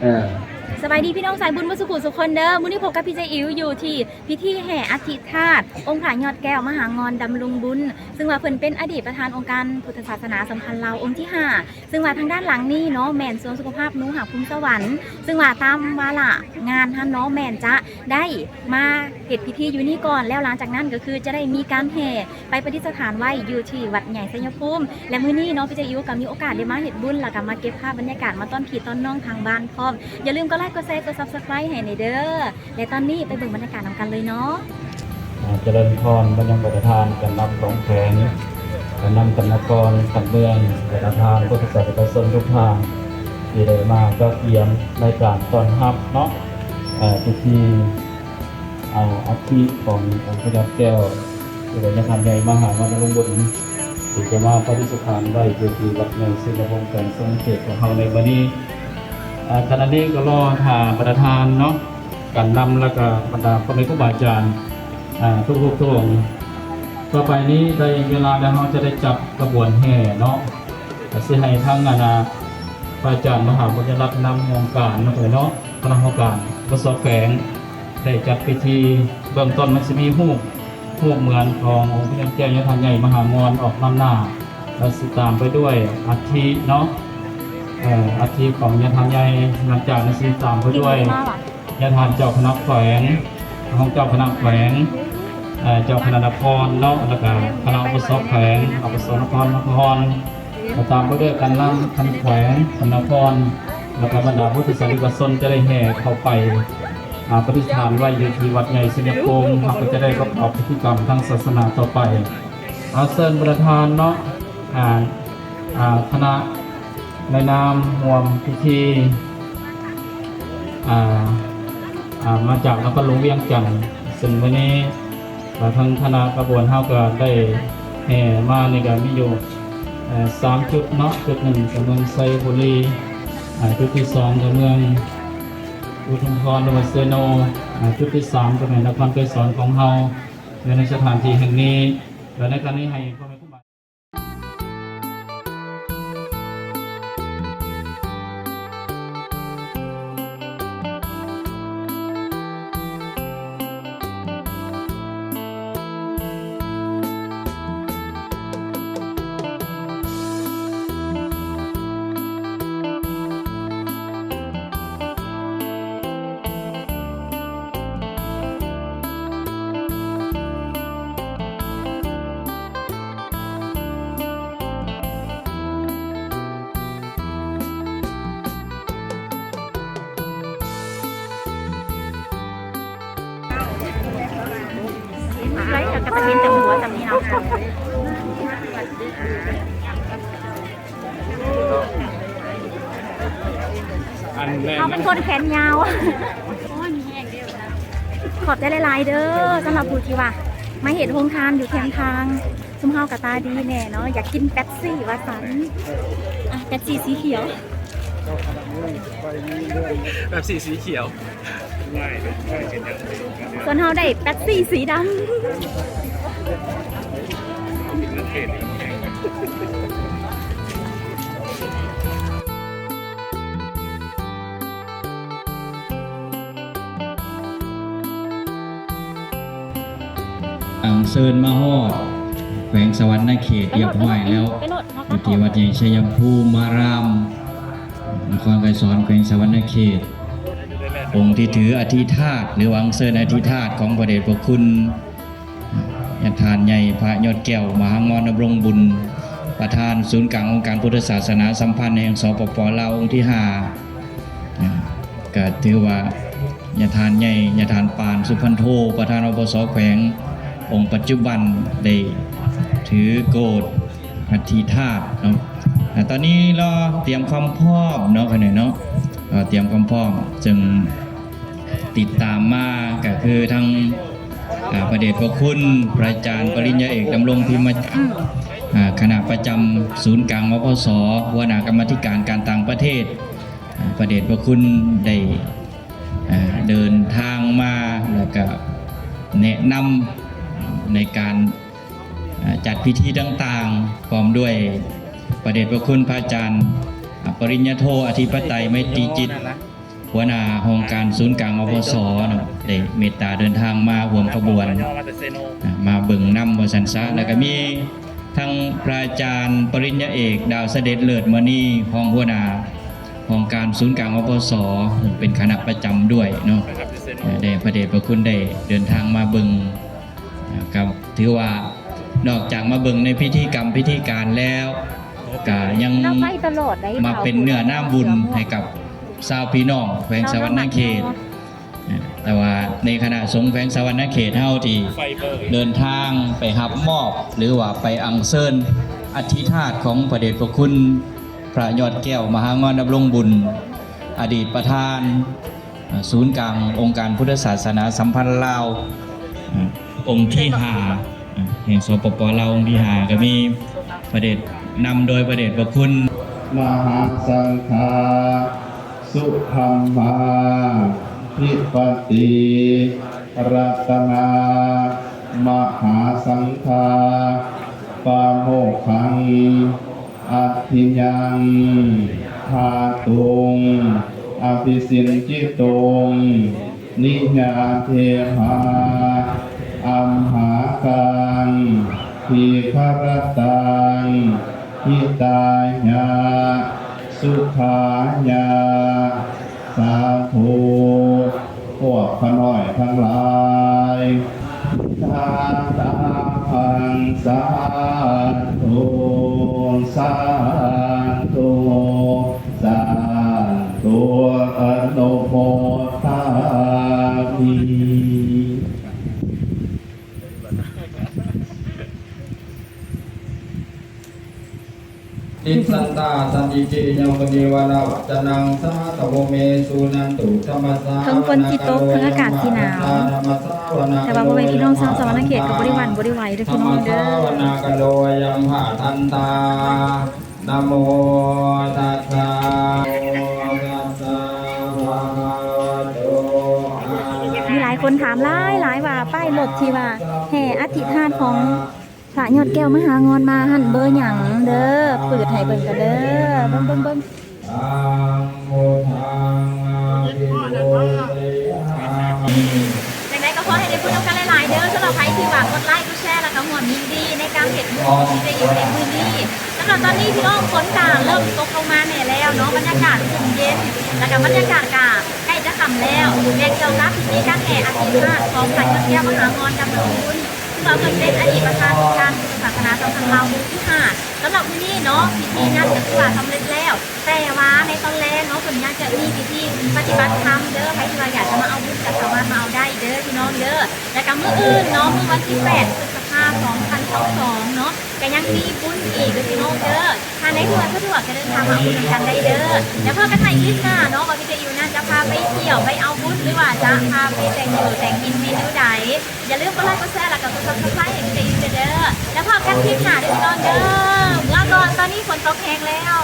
เออ สบายดีพี่น้องสายบุญมาสุขุสุคนเด้อมื้อนี้พบกับพี่เจอิ๋วอยู่ที่พิธีแห่อธิธาตองค์ผายอดแก้วมหางอนดำลุงบุญ ซึ่งว่าเพิ่นเป็นอดีตประธานองค์การพุทธศาสนาสัมพันธ์ลาวองค์ที่ 5 ซึ่งว่าทางด้านหลังนี่เนาะแม่นสวนสุขภาพนูหาภูมิสวรรค์ซึ่งว่าตามวาระงานท่านเนาะแม่นจะได้มาเฮ็ดพิธีอยู่นี่ก่อนแล้วหลังจากนั้นก็คือจะได้มีการแห่ไปประดิษฐานไว้อยู่ที่วัดใหญ่ไสยภูมิ และมื้อนี้เนาะพี่เจอิ๋วก็มีโอกาสได้มาเฮ็ดบุญแล้วก็มาเก็บภาพบรรยากาศมาต้อนพี่ต้อนน้องทางบ้านพร้อมอย่าลืมก็ลค์กดแชร์กด subscribe ให้ในเด้อและตอนนี้ไปเบิ่งบรรยากาศนำกันเลยเนาะเจริญพรบรรยังประธานกันนำของแผงกันนำกันนกรกันเมืองประธานพุทธศาสนิกชนทุกทางที่ได้มาก็เตรียมรายการต้อนรับเนาะเอ่อพิธีเอาอาทิขององค์พระยาแก้วที่ได้ทำใหญ่มหาวันลงบุญที่จะมาปฏิสถานไว้เพื่อที่วัดใหญ่สิงห์วงศ์แสนทรงเขตของเราในวันนี้ ขณะนี้ก็รอหาประธานเนาะการนำแล้วก็บรรดาพ่อแม่ครูบาอาจารย์ทุกทุกทุกองต่อไปนี้ได้เวลาแล้วเราจะได้จับกระบวนแห่เนาะก็สิให้ทั้งนานาพระอาจารย์มหาบุญรัตน์นำองค์การมาเลยเนาะคณะกรรมการประสบแฝงได้จัดพิธีเบื้องต้นมันจะมีหูปหูปเหมือนขององค์พระเจ้ายันทานใหญ่มหามรออกนำหน้าแล้วสิตามไปด้วยอัฐิเนาะ อ่ออาทิของยาทานใหญ่หลังจากนั้นซีตามไปด้วยยาทานเจ้าคณะแขวงของเจ้าคณะแขวงเอ่อเจ้าคณะนครเนาะแล้วก็คณะอุปสมบทแขวงอุปสมบทนครนครแล้วตามไปด้วยกันล่างคันแขวงคันนครแล้วก็บรรดาผู้ที่สาริกชนจะได้แห่เข้าไปอาปฏิสถานไว้อยู่ที่วัดใหญ่สิงคโปร์เราก็จะได้ประกอบพิธีกรรมทางศาสนาต่อไปอาเซิญประธานเนาะอ่าอ่าคณะ ในนามห่วมพิธีอ่าอ่ามาจากนครหลวงเวียงจันทร์ซึ่งวันนี้อ่าทางคณะกระบวนเฮาก็ได้แห่มาในการมีอยู่เอ่อสามจุดเนาะจุดหนึ่งกับเมืองไซบุรีจุดที่สองกับเมืองอุทุมพรหรือว่าเซโนจุดที่สามกับเมืองนครเกษรของเฮาในสถานที่แห่งนี้และในการนี้ให้ ไรกับกระตินแต่หัวจำนี้เนาะอันแรกเขาเป็นคนแขนยาวขอบใจหลายๆเด้อสำหรับผู้ที่ว่ามาเห็นโรงทานอยู่แคมทางซุ่มเฮากับตาดีแน่เนาะอยากกินแป๊บซี่ว่าสันอะแป๊บซี่สีเขียวแบบสีสีเขียว ส่วนเฮาได้แป๊บซี่สีดำอังเซินมาฮอด แขวงสวรรค์เขตเรียบร้อยแล้วไปโหลดเนาะอยู่ที่วัดใหญ่ชัยภูมิมารามนครไกรสอนแขวงสวรรค์เขต องค์ที่ถืออธิธาตหรือวังเซินอธิธาตของพระเดชพระคุณยานทานใหญ่พระยอดแก้วมหางอนดำรงบุญ ประธานศูนย์กลางองค์การพุทธศาสนาสัมพันธ์แห่งสปปลาวองค์ที่ห้าก็ถือว่าญาทานใหญ่ญาทานปานสุพันโท ประธานอบสแขวงองค์ปัจจุบันได้ถือโกดอธิธาตเนาะตอนนี้เราเตรียมความพร้อมเนาะคะเนาะเตรียมความพร้อมจึง ติดตามมาก็คือทั้งประเดชพระคุณพระอาจารย์ปริญญาเอกดำรงพิมพ์อ่าคณะประจำศูนย์กลางวพสหัวหน้ากรรมธิการการต่างประเทศ ประเดชพระคุณได้เดินทางมาแล้วก็แนะนำในการจัดพิธีต่างๆพร้อมด้วยประเดชพระคุณพระอาจารย์ ปริญญาโทอธิปไตยไมตรีจิต หัวหน้าห้องการศูนย์กลางอพสเนาะได้เมตตาเดินทางมาร่วมขบวนย่อมาแต่เซโนอะมาเบิ่งนำบสันซะแล้วก็มีทั้งพระอาจารย์ปริญญาเอกดาวเสด็จเลิศมณีห้องหัวหน้าห้องการศูนย์กลางอพสเป็นคณะประจำด้วยเนาะนะครับแต่เซโนอ่าได้พระเดชพระคุณได้เดินทางมาเบิ่งนะครับถือว่านอกจากมาเบิ่งในพิธีกรรมพิธีการแล้วก็ยังเราไปตลอดได้มาเป็นเนื้อหน้าบุญให้กับ ชาวพี่น้องแขวงสวรรณเขต แต่ว่าในขณะสงฆ์แขวงสวรรณเขตเท่าที่ไฟเบอร์เดินทางไปหับมอบ หรือว่าไปอังเซินอธิธาตของพระเดชพระคุณพระยอดแก้วมหางอนดำรงบุญ อดีตประธานอ่าศูนย์กลางองค์การพุทธศาสนาสัมพันธ์ลาวอ่าองค์ที่ห้าอ่าแห่งสปปลาวองค์ที่ห้าก็มีพระเดชนำโดยพระเดชพระคุณมหาสังฆา สุธรรมาพิปติรัตนามหาสังฆาปาโมขังอัติยังทาตุงอภิสินจิตุงนิญาเทหาอัมหากังทีฆรตังหิตายา สุขายา สาธุพวกขน้อยทั้งหลายทาตาพังสาธุสา อิสันตาสันติเจยังปฏิวาราวัจนังสาตโวเมสุนันตุธรรมสาทั้งฝนสิตกทั้งอากาศสิหนาวแต่ว่าบ่แม่นพี่น้องชาวสวรรณเขตกับบริวันบริไหวเด้อธรพี่รมน้องเด้สาอวนากโลยังหาทันตานะโมตัสสะตัสสะภะคะวะโตอะระหะมีหลายคนถามหลายหลายว่าป้ายรถที่ว่าแห่อธิษฐานของ พระยอดแก้วมหางอนมาหันเบอร์หยังเด้อเปิดให้เบิ่งกันเด้อเบิ่งเบิ่งเบิ่งอาภิโภเตอางไดก็ขอให้ได้พูดกันหลายๆเด้อสำหรับใครที่หว่ากดไลค์กดแชร์แล้วก็หัวมินดีในการเห็นมือที่ได้อยู่ในมือนี้สำหรับตอนนี้พี่น้องฝนกาเริ่มตกลงมาแน่แล้วเนาะบรรยากาศอุ่นเย็นแล้วก็บรรยากาศกาใกล้จะค่ำแล้วแรงเกี่ยวกับพิธีการแห่อธิษฐาของพระยอดแก้วมหางอนดำรงบุญ ซึ่งเราเคยเป็นอดีตประธานองค์การศาสนาสัมพันธ์ลาวหมู่ที่ห้าสำหรับที่นี่เนาะพิธีนับถือว่าสำเร็จแล้ว แต่ว่าในตอนแรกเนาะส่วนใหญ่จะมีพิธีปฏิบัติธรรมเด้อใครที่ว่าอยากจะมาเอาบุญก็สามารถมาเอาได้เด้อพี่น้องเด้อแล้วก็มื้ออื่นเนาะมื้อวันที่8พฤษภ 2022เนาะก็ยังมีบุญอีกเด้อพี่น้องเด้อถ้าในส่วนสะดวกก็เดินทางมาเอาบุญกันได้เด้อเดี๋ยวพอกันใหม่คลิปหน้าเนาะว่าพี่จะอยู่น่าจะพาไปเที่ยวไปเอาบุญหรือว่าจะพาไปแต่งอยู่แต่งกินเมนูใดอย่าลืมกดไลค์กดแชร์แล้วก็กด Subscribe ให้พี่จะอยู่เด้อแล้วพ่อกันคลิปหน้าเด้อพี่น้องเด้อลาก่อนตอนนี้ฝนตกแห้งแล้ว